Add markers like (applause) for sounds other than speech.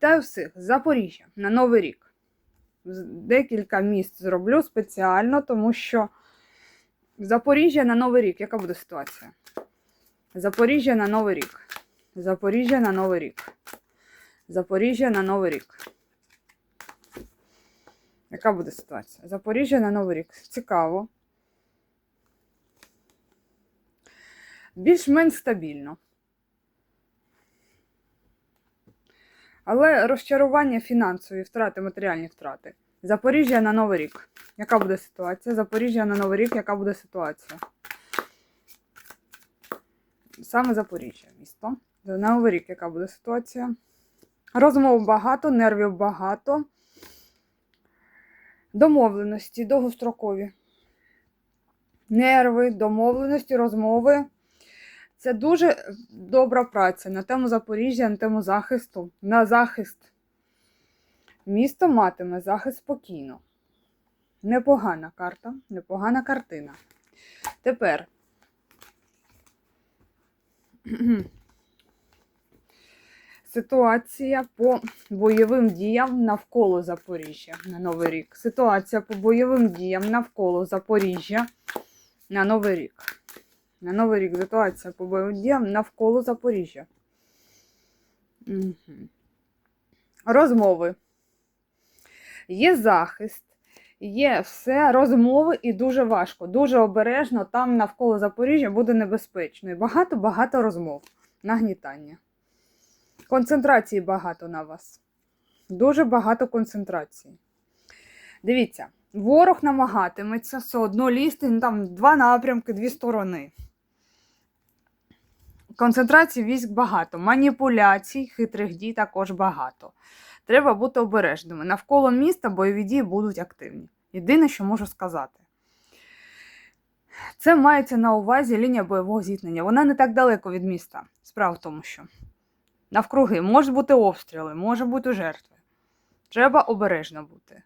Вітаю всіх Запоріжжя на Новий рік. Декілька міст зроблю спеціально, тому що Запоріжжя на Новий рік. Яка буде ситуація? Запоріжжя на Новий рік. Запоріжжя на Новий рік. Запоріжжя на Новий рік. Яка буде ситуація? Запоріжжя на Новий рік. Цікаво. Більш-менш стабільно. Але розчарування фінансові втрати, матеріальні втрати. Запоріжжя на Новий рік. Яка буде ситуація? Запоріжжя на Новий рік, яка буде ситуація? Саме Запоріжжя, місто. На Новий рік, яка буде ситуація? Розмов багато, нервів багато. Домовленості довгострокові. Нерви, домовленості, розмови. Це дуже добра праця на тему Запоріжжя, на тему захисту, на захист. Місто матиме захист спокійно. Непогана карта, непогана картина. Тепер. (clears throat) Ситуація по бойовим діям навколо Запоріжжя на Новий рік. Ситуація по бойовим діям навколо Запоріжжя на Новий рік. На Новий рік ситуація по бойовим навколо Запоріжжя. Розмови. Є захист, є все, розмови і дуже важко. Дуже обережно там навколо Запоріжжя буде небезпечно. І багато-багато розмов. Нагнітання. Концентрації багато на вас. Дуже багато концентрації. Дивіться, ворог намагатиметься все одно лізти ну, там два напрямки, дві сторони. Концентрації військ багато, маніпуляцій, хитрих дій також багато. Треба бути обережними. Навколо міста бойові дії будуть активні. Єдине, що можу сказати. Це мається на увазі лінія бойового зіткнення. Вона не так далеко від міста. Справа в тому, що навкруги можуть бути обстріли, може бути жертви. Треба обережно бути.